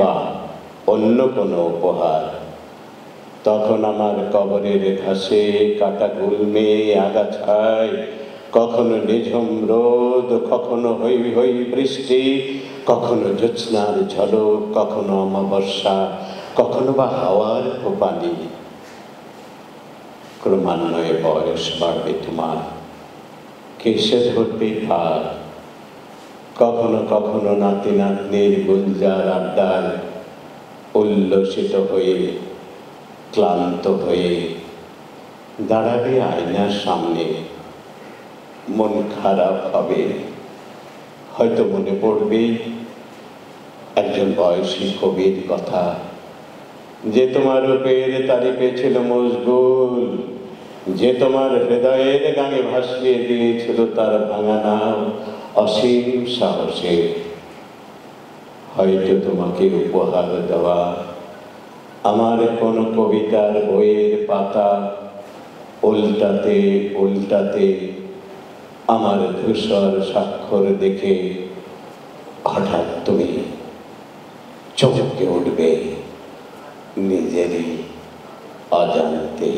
বা অন্য কোনো উপহার। তখন আমার কবরের ঘাসে কাটা গুলমে আগাছায় কখনো নিঝুম রোদ, কখনো হই হই বৃষ্টি, কখনো জ্যোৎস্নার ঝলক, কখনো অমাবস্যা, কখনো বা হাওয়ার পানি ক্রমান্বয়ে বয়স বাড়বে তোমার। কেসে ধরবে ভার কখনো কখনো নাতি নাতনির গুলজার আড্ডায় উল্লসিত হয়ে, ক্লান্ত হয়ে দাঁড়াবে আয়নার সামনে। মন খারাপ হবে। হয়তো মনে পড়বে একজন বয়সী কবির কথা। যে তোমার রূপের তারিফে ছিল মজগুল যে তোমার হৃদয়ের গানে ভাসিয়ে দিয়েছিল তার ভাঙা নাম, অসীম সাহসে। হয়তো তোমাকে উপহার দেওয়া আমার কোন কবিতার বইয়ের পাতা উল্টাতে উল্টাতে আমার ধূসর স্বাক্ষর দেখে হঠাৎ তুমি চমকে উঠবে নিজেরই অজান্তে।